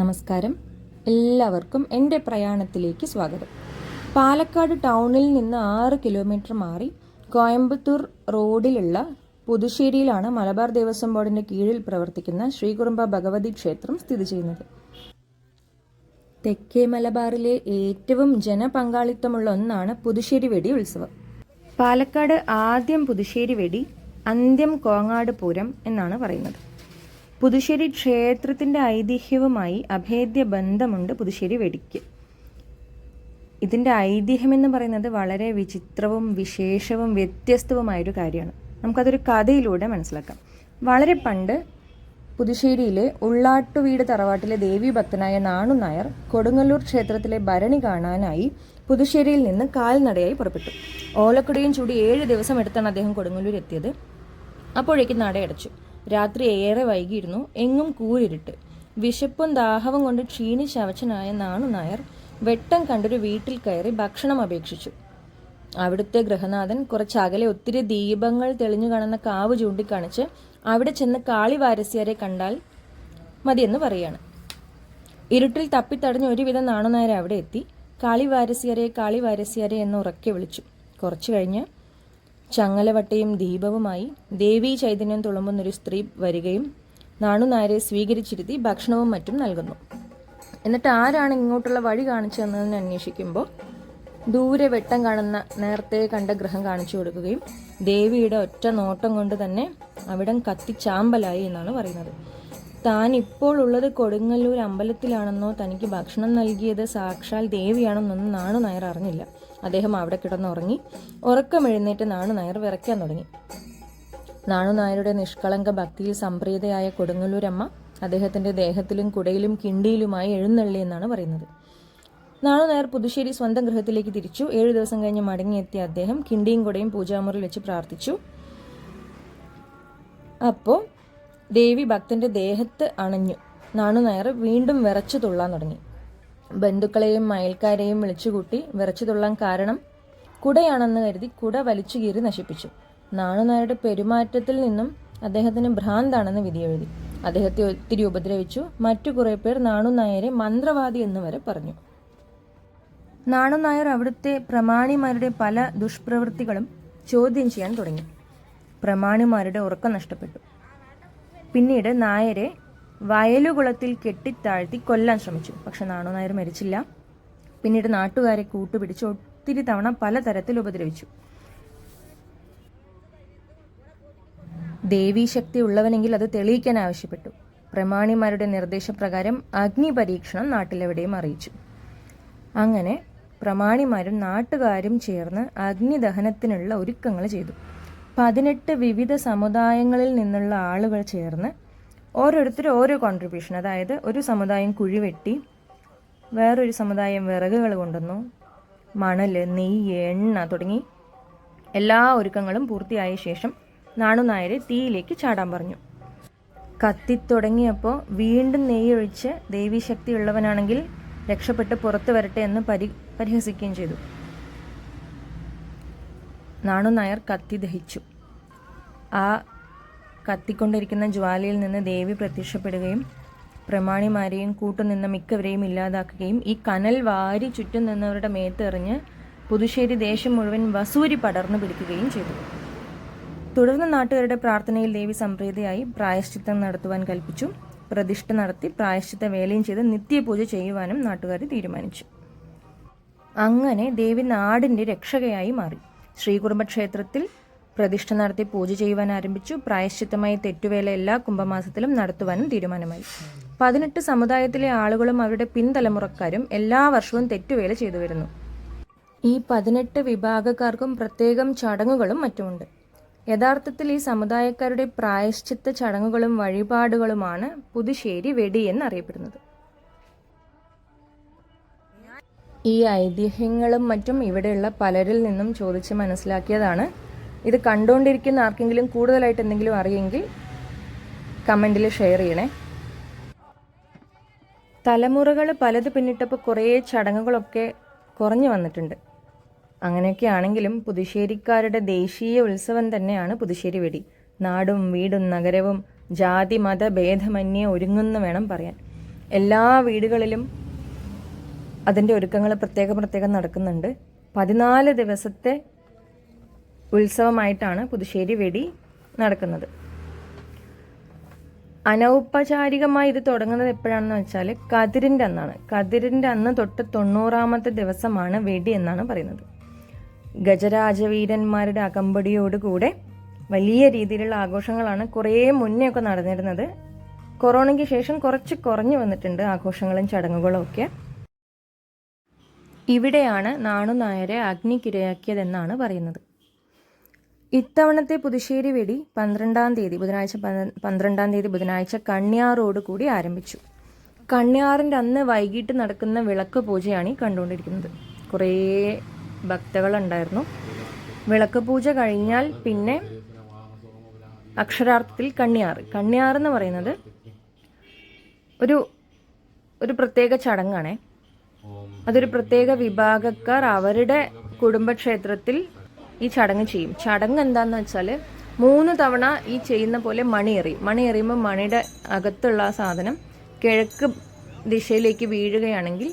നമസ്കാരം. എല്ലാവർക്കും എന്റെ പ്രയാണത്തിലേക്ക് സ്വാഗതം. പാലക്കാട് ടൗണിൽ നിന്ന് ആറ് കിലോമീറ്റർ മാറി കോയമ്പത്തൂർ റോഡിലുള്ള പുതുശ്ശേരിയിലാണ് മലബാർ ദേവസ്വം ബോർഡിന്റെ കീഴിൽ പ്രവർത്തിക്കുന്ന ശ്രീകുറുമ്പ ഭഗവതി ക്ഷേത്രം സ്ഥിതി ചെയ്യുന്നത്. തെക്കേ മലബാറിലെ ഏറ്റവും ജനപങ്കാളിത്തമുള്ള ഒന്നാണ് പുതുശ്ശേരി വെടി ഉത്സവം. പാലക്കാട് ആദ്യം പുതുശ്ശേരി വെടി അന്ത്യം കോങ്ങാട് പൂരം എന്നാണ് പറയുന്നത്. പുതുശ്ശേരി ക്ഷേത്രത്തിന്റെ ഐതിഹ്യവുമായി അഭേദ്യ ബന്ധമുണ്ട് പുതുശ്ശേരി വെടിക്ക്. ഇതിന്റെ ഐതിഹ്യം എന്ന് പറയുന്നത് വളരെ വിചിത്രവും വിശേഷവും വ്യത്യസ്തവുമായൊരു കാര്യമാണ്. നമുക്കതൊരു കഥയിലൂടെ മനസ്സിലാക്കാം. വളരെ പണ്ട് പുതുശ്ശേരിയിലെ ഉള്ളാട്ടുവീട് തറവാട്ടിലെ ദേവി ഭക്തനായ നാണു നായർ കൊടുങ്ങല്ലൂർ ക്ഷേത്രത്തിലെ ഭരണി കാണാനായി പുതുശ്ശേരിയിൽ നിന്ന് കാൽനടയായി പുറപ്പെട്ടു. ഓലക്കുടയും ചൂടി ഏഴ് ദിവസം എടുത്താണ് അദ്ദേഹം കൊടുങ്ങല്ലൂർ എത്തിയത് അപ്പോഴേക്കും നട അടച്ചു രാത്രി ഏറെ വൈകിയിരുന്നു. എങ്ങും കൂരിരുട്ട്. വിശപ്പും ദാഹവും കൊണ്ട് ക്ഷീണിച്ചവച്ചനായ നാണു നായർ. വെട്ടം കണ്ടൊരു വീട്ടിൽ കയറി ഭക്ഷണം അപേക്ഷിച്ചു. അവിടുത്തെ ഗൃഹനാഥൻ കുറച്ചകലെ ഒത്തിരി ദീപങ്ങൾ തെളിഞ്ഞു കാണുന്ന കാവ് ചൂണ്ടിക്കാണിച്ച് അവിടെ ചെന്ന് കാളി വാരസ്യരെ കണ്ടാൽ മതിയെന്ന് പറയാണ്. ഇരുട്ടിൽ തപ്പിത്തടഞ്ഞ് ഒരുവിധം നാണുനായർ അവിടെ എത്തി. കാളി വാരസ്യരെ എന്ന് ഉറക്കെ വിളിച്ചു. കുറച്ചു കഴിഞ്ഞ് ചങ്ങലവട്ടയും ദീപവുമായി ദേവീ ചൈതന്യം തുളുമ്പുന്നൊരു സ്ത്രീ വരികയും നാണുനായരെ സ്വീകരിച്ചിരുത്തി ഭക്ഷണവും മറ്റും നൽകുന്നു. എന്നിട്ട് ആരാണ് ഇങ്ങോട്ടുള്ള വഴി കാണിച്ചു തന്നതെന്ന് അന്വേഷിക്കുമ്പോൾ ദൂരെ വെട്ടം കാണുന്ന നേരത്തെ കണ്ട ഗ്രഹം കാണിച്ചു കൊടുക്കുകയും ദേവിയുടെ ഒറ്റ നോട്ടം കൊണ്ട് തന്നെ അവിടം കത്തിച്ചാമ്പലായി എന്നാണ് പറയുന്നത്. താൻ ഇപ്പോൾ ഉള്ളത് കൊടുങ്ങല്ലൂർ അമ്പലത്തിലാണെന്നോ തനിക്ക് ഭക്ഷണം നൽകിയത് സാക്ഷാൽ ദേവിയാണെന്നൊന്നും നാണു നായർ അറിഞ്ഞില്ല. അദ്ദേഹം അവിടെ കിടന്നുറങ്ങി. ഉറക്കമെഴുന്നേറ്റ് നാണു നായർ വിറയ്ക്കാൻ തുടങ്ങി. നാണു നായരുടെ നിഷ്കളങ്ക ഭക്തിയിൽ സംപ്രീതയായ കൊടുങ്ങല്ലൂരമ്മ അദ്ദേഹത്തിന്റെ ദേഹത്തിലും കുടയിലും കിണ്ടിയിലുമായി എഴുന്നള്ളി എന്നാണ് പറയുന്നത്. നാണു നായർ പുതുശ്ശേരി സ്വന്തം ഗൃഹത്തിലേക്ക് തിരിച്ചു. ഏഴു ദിവസം കഴിഞ്ഞ് മടങ്ങിയെത്തിയ അദ്ദേഹം കിണ്ടിയും കുടയും പൂജാമുറിൽ വെച്ച് പ്രാർത്ഥിച്ചു. അപ്പോൾ ദേവി ഭക്തന്റെ ദേഹത്ത് അണഞ്ഞു. നാണു നായർ വീണ്ടും വിറച്ചു തുള്ളാൻ തുടങ്ങി. ബന്ധുക്കളെയും അയൽക്കാരെയും വിളിച്ചുകൂട്ടി വിറച്ചു തുള്ളാൻ കാരണം കുടയാണെന്ന് കരുതി കുട വലിച്ചു കീറി നശിപ്പിച്ചു. നാണുനായരുടെ പെരുമാറ്റത്തിൽ നിന്നും അദ്ദേഹത്തിന് ഭ്രാന്താണെന്ന് വിധിയെഴുതി അദ്ദേഹത്തെ ഒത്തിരി ഉപദ്രവിച്ചു. മറ്റു കുറെ പേർ നാണുനായരെ മന്ത്രവാദി എന്ന് വരെ പറഞ്ഞു. നാണുനായർ അവിടുത്തെ പ്രമാണിമാരുടെ പല ദുഷ്പ്രവൃത്തികളും ചോദ്യം ചെയ്യാൻ തുടങ്ങി. പ്രമാണിമാരുടെ ഉറക്കം നഷ്ടപ്പെട്ടു. പിന്നീട് നായരെ വയലുകുളത്തിൽ കെട്ടിത്താഴ്ത്തി കൊല്ലാൻ ശ്രമിച്ചു. പക്ഷെ നാണു നായർ മരിച്ചില്ല. പിന്നീട് നാട്ടുകാരെ കൂട്ടുപിടിച്ച് ഒത്തിരി തവണ പലതരത്തിൽ ഉപദ്രവിച്ചു. ദേവീശക്തി ഉള്ളവനെങ്കിൽ അത് തെളിയിക്കാൻ ആവശ്യപ്പെട്ടു. പ്രമാണിമാരുടെ നിർദ്ദേശപ്രകാരം അഗ്നി പരീക്ഷണം നാട്ടിലെവിടെയും അറിയിച്ചു. അങ്ങനെ പ്രമാണിമാരും നാട്ടുകാരും ചേർന്ന് അഗ്നിദഹനത്തിനുള്ള ഒരുക്കങ്ങൾ ചെയ്തു. പതിനെട്ട് വിവിധ സമുദായങ്ങളിൽ നിന്നുള്ള ആളുകൾ ചേർന്ന് ഓരോരുത്തരും ഓരോ കോൺട്രിബ്യൂഷൻ അതായത് ഒരു സമുദായം കുഴി വെട്ടി വേറൊരു സമുദായം വിറകുകൾ കൊണ്ടുവന്നു മണൽ നെയ്യ് എണ്ണ തുടങ്ങി എല്ലാ ഒരുക്കങ്ങളും പൂർത്തിയായ ശേഷം നാണുനായരെ തീയിലേക്ക് ചാടാൻ പറഞ്ഞു. കത്തിത്തുടങ്ങിയപ്പോൾ വീണ്ടും നെയ്യൊഴിച്ച് ദേവീശക്തി ഉള്ളവനാണെങ്കിൽ രക്ഷപ്പെട്ട് പുറത്തു വരട്ടെ എന്ന് പരി പരിഹസിക്കുകയും ചെയ്തു. നാണുനായർ കത്തി ദഹിച്ചു. ആ കത്തിക്കൊണ്ടിരിക്കുന്ന ജ്വാലയിൽ നിന്ന് ദേവി പ്രത്യക്ഷപ്പെടുകയും പ്രമാണിമാരെയും കൂട്ടുനിന്ന മിക്കവരെയും ഇല്ലാതാക്കുകയും ഈ കനൽ വാരി ചുറ്റും നിന്നവരുടെ മേത്തെറിഞ്ഞ് പുതുശ്ശേരി ദേശം മുഴുവൻ വസൂരി പടർന്നു പിടിക്കുകയും ചെയ്തു. തുടർന്ന് നാട്ടുകാരുടെ പ്രാർത്ഥനയിൽ ദേവി സംപ്രീതയായി പ്രായശ്ചിത്തം നടത്തുവാൻ കൽപ്പിച്ചു. പ്രതിഷ്ഠ നടത്തി പ്രായശ്ചിത്ത വേലയും ചെയ്ത് നിത്യപൂജ ചെയ്യുവാനും നാട്ടുകാർ തീരുമാനിച്ചു. അങ്ങനെ ദേവി നാടിന്റെ രക്ഷകയായി മാറി. ശ്രീകുറുമ്പ ക്ഷേത്രത്തിൽ പ്രതിഷ്ഠ നടത്തി പൂജ ചെയ്യുവാൻ ആരംഭിച്ചു. പ്രായശ്ചിത്തമായി തെറ്റുവേല എല്ലാ കുംഭമാസത്തിലും നടത്തുവാനും തീരുമാനമായി. പതിനെട്ട് സമുദായത്തിലെ ആളുകളും അവരുടെ പിൻതലമുറക്കാരും എല്ലാ വർഷവും തെറ്റുവേല ചെയ്തു വരുന്നു. ഈ പതിനെട്ട് വിഭാഗക്കാർക്കും പ്രത്യേകം ചടങ്ങുകളും മറ്റുമുണ്ട്. യഥാർത്ഥത്തിൽ ഈ സമുദായക്കാരുടെ പ്രായശ്ചിത്ത ചടങ്ങുകളും വഴിപാടുകളുമാണ് പുതുശ്ശേരി വെടി എന്നറിയപ്പെടുന്നത്. ഈ ഐതിഹ്യങ്ങളും മറ്റും ഇവിടെയുള്ള പലരിൽ നിന്നും ചോദിച്ച് മനസ്സിലാക്കിയതാണ് ഇത് കണ്ടുകൊണ്ടിരിക്കുന്ന ആർക്കെങ്കിലും കൂടുതലായിട്ട് എന്തെങ്കിലും അറിയെങ്കിൽ കമന്റിൽ ഷെയർ ചെയ്യണേ. തലമുറകൾ പലത് പിന്നിട്ടപ്പോൾ കുറേ ചടങ്ങുകളൊക്കെ കുറഞ്ഞു വന്നിട്ടുണ്ട്. അങ്ങനെയൊക്കെ ആണെങ്കിലും പുതുശ്ശേരിക്കാരുടെ ദേശീയ ഉത്സവം തന്നെയാണ് പുതുശ്ശേരി വെടി. നാടും വീടും നഗരവും ജാതി മത ഭേദമന്യേ ഒരുങ്ങുന്നു വേണം പറയാൻ. എല്ലാ വീടുകളിലും അതിന്റെ ഒരുക്കങ്ങൾ പ്രത്യേകം പ്രത്യേകം നടക്കുന്നുണ്ട്. പതിനാല് ദിവസത്തെ ഉത്സവമായിട്ടാണ് പുതുശ്ശേരി വെടി നടക്കുന്നത്. അനൗപചാരികമായി ഇത് തുടങ്ങുന്നത് എപ്പോഴാണെന്ന് വെച്ചാൽ കതിരിന്റെ അന്നാണ്. കതിരിന്റെ അന്ന് തൊട്ട് തൊണ്ണൂറാമത്തെ ദിവസമാണ് വെടി എന്നാണ് പറയുന്നത്. ഗജരാജവീരന്മാരുടെ അകമ്പടിയോടുകൂടെ വലിയ രീതിയിലുള്ള ആഘോഷങ്ങളാണ് കുറേ മുന്നേ ഒക്കെ നടന്നിരുന്നത്. കൊറോണയ്ക്ക് ശേഷം കുറച്ച് കുറഞ്ഞു വന്നിട്ടുണ്ട് ആഘോഷങ്ങളും ചടങ്ങുകളും ഒക്കെ. ഇവിടെയാണ് നാണു നായരെ അഗ്നിക്കിരയാക്കിയതെന്നാണ് പറയുന്നത്. ഇത്തവണത്തെ പുതുശ്ശേരി വെടി പന്ത്രണ്ടാം തീയതി ബുധനാഴ്ച പന്ത്ര- പന്ത്രണ്ടാം തീയതി ബുധനാഴ്ച കണ്യാറോട് കൂടി ആരംഭിച്ചു. കണ്യാറിന്റെ അന്ന് വൈകിട്ട് നടക്കുന്ന വിളക്ക് പൂജയാണ് ഈ കണ്ടുകൊണ്ടിരിക്കുന്നത്. കുറേ ഭക്തകളുണ്ടായിരുന്നു. വിളക്ക് പൂജ കഴിഞ്ഞാൽ പിന്നെ അക്ഷരാർത്ഥത്തിൽ കണ്ണിയാറ് കണ്ണിയാറ് എന്ന് പറയുന്നത് ഒരു ഒരു പ്രത്യേക ചടങ്ങാണേ. അതൊരു പ്രത്യേക വിഭാഗക്കാർ അവരുടെ കുടുംബക്ഷേത്രത്തിൽ ഈ ചടങ്ങ് ചെയ്യും. ചടങ്ങ് എന്താന്ന് വെച്ചാൽ മൂന്ന് തവണ ഈ ചെയ്യുന്ന പോലെ മണി എറിയും മണി എറിയുമ്പോൾ മണിയുടെ അകത്തുള്ള ആ സാധനം കിഴക്ക് ദിശയിലേക്ക് വീഴുകയാണെങ്കിൽ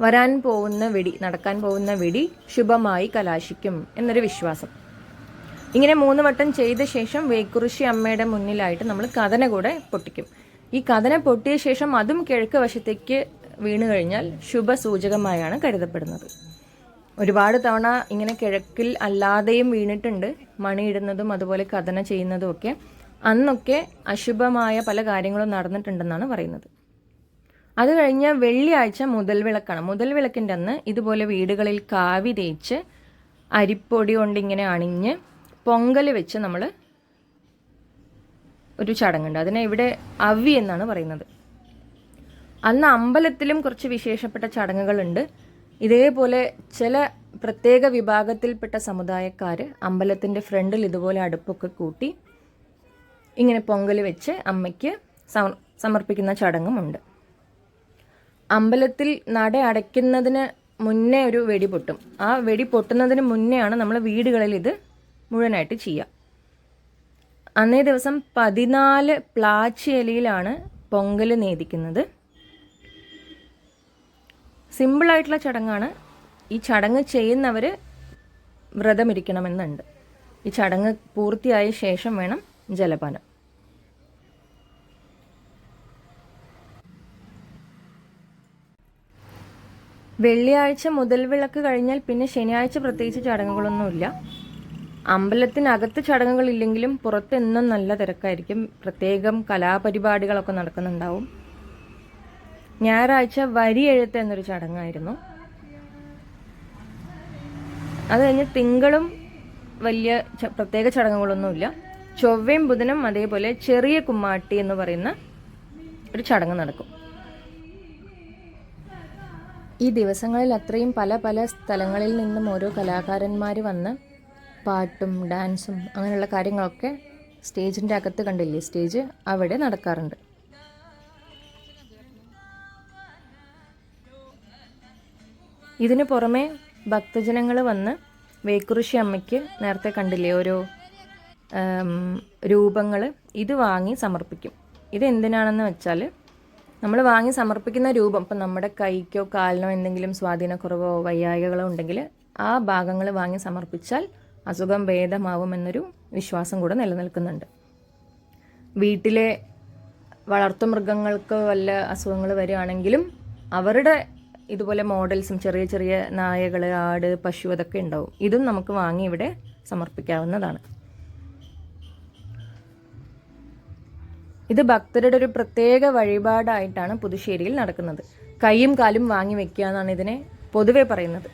വരാൻ പോകുന്ന വെടി നടക്കാൻ പോകുന്ന വെടി ശുഭമായി കലാശിക്കും എന്നൊരു വിശ്വാസം. ഇങ്ങനെ മൂന്ന് വട്ടം ചെയ്ത ശേഷം വേക്കുറിശി അമ്മയുടെ മുന്നിലായിട്ട് നമ്മൾ കഥന കൂടെ പൊട്ടിക്കും. ഈ കഥന പൊട്ടിയ ശേഷം അതും കിഴക്ക് വശത്തേക്ക് വീണു കഴിഞ്ഞാൽ ശുഭസൂചകമായാണ് കരുതപ്പെടുന്നത്. ഒരുപാട് തവണ ഇങ്ങനെ കിഴക്കിൽ അല്ലാതെയും വീണിട്ടുണ്ട്. മണിയിടുന്നതും അതുപോലെ കഥന ചെയ്യുന്നതും ഒക്കെ. അന്നൊക്കെ അശുഭമായ പല കാര്യങ്ങളും നടന്നിട്ടുണ്ടെന്നാണ് പറയുന്നത്. അത് കഴിഞ്ഞ വെള്ളിയാഴ്ച മുതൽ വിളക്കാണ് മുതൽ വിളക്കിന്റെ അന്ന് ഇതുപോലെ വീടുകളിൽ കാവി തേച്ച് അരിപ്പൊടി കൊണ്ട് ഇങ്ങനെ അണിഞ്ഞ് പൊങ്കൽ വെച്ച് നമ്മൾ ഒരു ചടങ്ങുണ്ട്. അതിനെ ഇവിടെ അവി എന്നാണ് പറയുന്നത്. അന്ന് അമ്പലത്തിലും കുറച്ച് വിശേഷപ്പെട്ട ചടങ്ങുകളുണ്ട്. ഇതേപോലെ ചില പ്രത്യേക വിഭാഗത്തിൽപ്പെട്ട സമുദായക്കാർ അമ്പലത്തിന്റെ ഫ്രണ്ടിൽ ഇതുപോലെ അടുപ്പൊക്കെ കൂട്ടി ഇങ്ങനെ പൊങ്കൽ വെച്ച് അമ്മയ്ക്ക് സമർപ്പിക്കുന്ന ചടങ്ങുമുണ്ട്. അമ്പലത്തിൽ നട അടയ്ക്കുന്നതിന് മുന്നേ ഒരു വെടി പൊട്ടും. ആ വെടി പൊട്ടുന്നതിന് മുന്നെയാണ് നമ്മൾ വീടുകളിൽ ഇത് മുഴുവനായിട്ട് ചെയ്യുക. അന്നേ ദിവസം പതിനാല് പ്ലാച്ചി ഇലയിലാണ് പൊങ്കൽ നേദിക്കുന്നത്. സിമ്പിളായിട്ടുള്ള ചടങ്ങാണ്. ഈ ചടങ്ങ് ചെയ്യുന്നവർ വ്രതമിരിക്കണമെന്നുണ്ട്. ഈ ചടങ്ങ് പൂർത്തിയായ ശേഷം വേണം ജലപാനം. വെള്ളിയാഴ്ച മുതൽ വിളക്ക് കഴിഞ്ഞാൽ പിന്നെ ശനിയാഴ്ച പ്രത്യേകിച്ച് ചടങ്ങുകളൊന്നുമില്ല. അമ്പലത്തിനകത്ത് ചടങ്ങുകളില്ലെങ്കിലും പുറത്തെന്നും നല്ല തിരക്കായിരിക്കും. പ്രത്യേകം കലാപരിപാടികളൊക്കെ നടക്കുന്നുണ്ടാവും. ഞായറാഴ്ച വരി എഴുത്ത് എന്നൊരു ചടങ്ങായിരുന്നു. അത് കഴിഞ്ഞ് തിങ്കളും വലിയ പ്രത്യേക ചടങ്ങുകളൊന്നുമില്ല. ചൊവ്വയും ബുധനും അതേപോലെ ചെറിയ കുമ്മാട്ടി എന്ന് പറയുന്ന ഒരു ചടങ്ങ് നടക്കും. ഈ ദിവസങ്ങളിൽ അത്രയും പല പല സ്ഥലങ്ങളിൽ നിന്നും ഓരോ കലാകാരന്മാർ വന്ന് പാട്ടും ഡാൻസും അങ്ങനെയുള്ള കാര്യങ്ങളൊക്കെ സ്റ്റേജിന്റെ അകത്ത് കണ്ടില്ലേ? സ്റ്റേജ് അവിടെ നടക്കാറുണ്ട്. ഇതിനു പുറമെ ഭക്തജനങ്ങൾ വന്ന് വേക്കുറിശി അമ്മയ്ക്ക് നേരത്തെ കണ്ടില്ലേ ഓരോ രൂപങ്ങൾ ഇത് വാങ്ങി സമർപ്പിക്കും. ഇത് എന്തിനാണെന്ന് വെച്ചാൽ നമ്മൾ വാങ്ങി സമർപ്പിക്കുന്ന രൂപം ഇപ്പം നമ്മുടെ കൈക്കോ കാലിനോ എന്തെങ്കിലും സ്വാധീനക്കുറവോ വയ്യായികളോ ഉണ്ടെങ്കിൽ ആ ഭാഗങ്ങൾ വാങ്ങി സമർപ്പിച്ചാൽ അസുഖം ഭേദമാവുമെന്നൊരു വിശ്വാസം കൂടെ നിലനിൽക്കുന്നുണ്ട്. വീട്ടിലെ വളർത്തുമൃഗങ്ങൾക്ക് വല്ല അസുഖങ്ങൾ വരികയാണെങ്കിലും അവരുടെ ഇതുപോലെ മോഡൽസും ചെറിയ ചെറിയ നായകൾ ആട് പശു അതൊക്കെ ഉണ്ടാവും. ഇതും നമുക്ക് വാങ്ങി ഇവിടെ സമർപ്പിക്കാവുന്നതാണ്. ഇത് ഭക്തരുടെ ഒരു പ്രത്യേക വഴിപാടായിട്ടാണ് പുതുശ്ശേരിയിൽ നടക്കുന്നത്. കൈയും കാലും വാങ്ങി വെക്കുക എന്നാണ് ഇതിനെ പൊതുവെ പറയുന്നത്.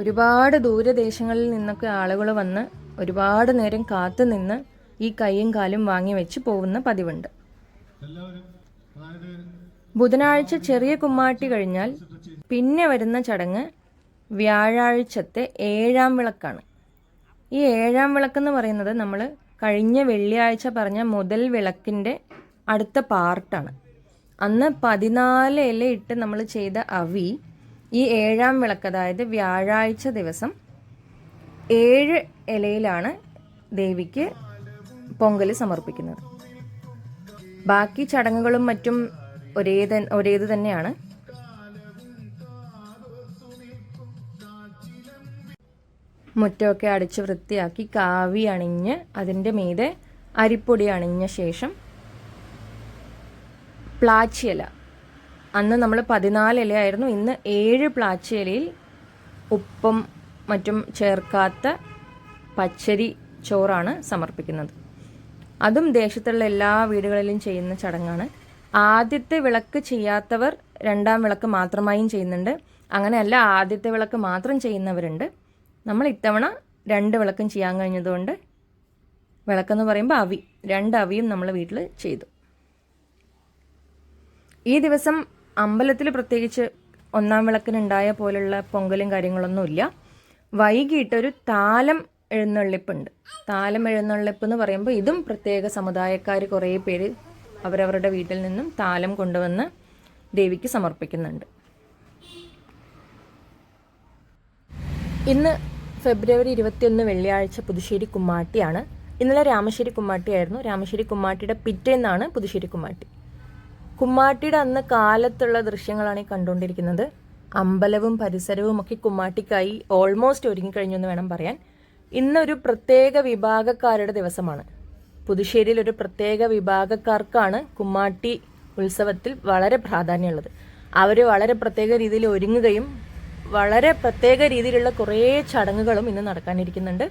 ഒരുപാട് ദൂരദേശങ്ങളിൽ നിന്നൊക്കെ ആളുകൾ വന്ന് ഒരുപാട് നേരം കാത്തു നിന്ന് ഈ കൈയും കാലും വാങ്ങി വെച്ച് പോകുന്ന പതിവുണ്ട്. ബുധനാഴ്ച ചെറിയ കുമ്മാട്ടി കഴിഞ്ഞാൽ പിന്നെ വരുന്ന ചടങ്ങ് വ്യാഴാഴ്ചത്തെ ഏഴാം വിളക്കാണ്. ഈ ഏഴാം വിളക്കെന്ന് പറയുന്നത് നമ്മൾ കഴിഞ്ഞ വെള്ളിയാഴ്ച പറഞ്ഞ മുതൽ വിളക്കിന്റെ അടുത്ത പാർട്ടാണ്. അന്ന് പതിനാല് ഇല ഇട്ട് നമ്മൾ ചെയ്ത അവി ഈ ഏഴാം വിളക്ക് അതായത് വ്യാഴാഴ്ച ദിവസം ഏഴ് ഇലയിലാണ് ദേവിക്ക് പൊങ്കൽ സമർപ്പിക്കുന്നത്. ബാക്കി ചടങ്ങുകളും മറ്റും ഒരേ ഒരേത് തന്നെയാണ്. മുറ്റമൊക്കെ അടിച്ച് വൃത്തിയാക്കി കാവി അണിഞ്ഞ് അതിന്റെ മീതെ അരിപ്പൊടി അണിഞ്ഞ ശേഷം പ്ലാച്ചിയില. അന്ന് നമ്മൾ പതിനാല് ഇലയായിരുന്നു ഇന്ന് ഏഴ് പ്ലാച്ചിയിലയിൽ ഉപ്പും മറ്റും ചേർക്കാത്ത പച്ചരി ചോറാണ് സമർപ്പിക്കുന്നത്. അതും ദേശത്തുള്ള എല്ലാ വീടുകളിലും ചെയ്യുന്ന ചടങ്ങാണ്. ആദ്യത്തെ വിളക്ക് ചെയ്യാത്തവർ രണ്ടാം വിളക്ക് മാത്രമായും ചെയ്യുന്നുണ്ട്. അങ്ങനെയല്ല ആദ്യത്തെ വിളക്ക് മാത്രം ചെയ്യുന്നവരുണ്ട്. നമ്മൾ ഇത്തവണ രണ്ട് വിളക്കും ചെയ്യാൻ കഴിഞ്ഞതുകൊണ്ട് വിളക്കെന്ന് പറയുമ്പോൾ അവി രണ്ട് അവിയും നമ്മൾ വീട്ടിൽ ചെയ്തു. ഈ ദിവസം അമ്പലത്തിൽ പ്രത്യേകിച്ച് ഒന്നാം വിളക്കിനുണ്ടായ പോലുള്ള പൊങ്കലും കാര്യങ്ങളൊന്നുമില്ല. വൈകിട്ടൊരു താലം എഴുന്നള്ളിപ്പുണ്ട്. താലം എഴുന്നള്ളിപ്പ് എന്ന് പറയുമ്പോൾ ഇതും പ്രത്യേക സമുദായക്കാർ കുറേ പേര് അവരവരുടെ വീട്ടിൽ നിന്നും താലം കൊണ്ടുവന്ന് ദേവിക്ക് സമർപ്പിക്കുന്നുണ്ട്. ഇന്ന് ഫെബ്രുവരി ഇരുപത്തിയൊന്ന് വെള്ളിയാഴ്ച പുതുശ്ശേരി കുമ്മാട്ടിയാണ്. ഇന്നലെ രാമശ്ശേരി കുമ്മാട്ടിയായിരുന്നു രാമശ്ശേരി കുമ്മാട്ടിയുടെ പിറ്റേന്നാണ് പുതുശ്ശേരി കുമ്മാട്ടി. കുമ്മാട്ടിയുടെ അന്ന് കാലത്തുള്ള ദൃശ്യങ്ങളാണ് ഈ കണ്ടുകൊണ്ടിരിക്കുന്നത്. അമ്പലവും പരിസരവും ഒക്കെ കുമ്മാട്ടിക്കായി ഓൾമോസ്റ്റ് ഒരുങ്ങിക്കഴിഞ്ഞു എന്ന് വേണം പറയാൻ. ഇന്നൊരു പ്രത്യേക വിഭാഗക്കാരുടെ ദിവസമാണ്. പുതുശ്ശേരിയിൽ ഒരു പ്രത്യേക വിഭാഗക്കാർക്കാണ് കുമ്മാട്ടി ഉത്സവത്തിൽ വളരെ പ്രാധാന്യമുള്ളത്. അവർ വളരെ പ്രത്യേക രീതിയിൽ ഒരുങ്ങുകയും വളരെ പ്രത്യേക രീതിയിലുള്ള കുറേ ചടങ്ങുകളും ഇന്ന് നടക്കാനിരിക്കുന്നുണ്ട്.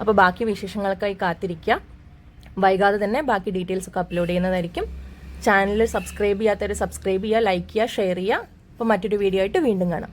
അപ്പോൾ ബാക്കി വിശേഷങ്ങൾക്കായി കാത്തിരിക്കുക. വൈകാതെ തന്നെ ബാക്കി ഡീറ്റെയിൽസ് ഒക്കെ അപ്ലോഡ് ചെയ്യുന്നതായിരിക്കും. ചാനൽ സബ്സ്ക്രൈബ് ചെയ്യാത്തവർ സബ്സ്ക്രൈബ് ചെയ്യുക ലൈക്ക് ചെയ്യുക ഷെയർ ചെയ്യുക. അപ്പോൾ മറ്റൊരു വീഡിയോ ആയിട്ട് വീണ്ടും കാണാം.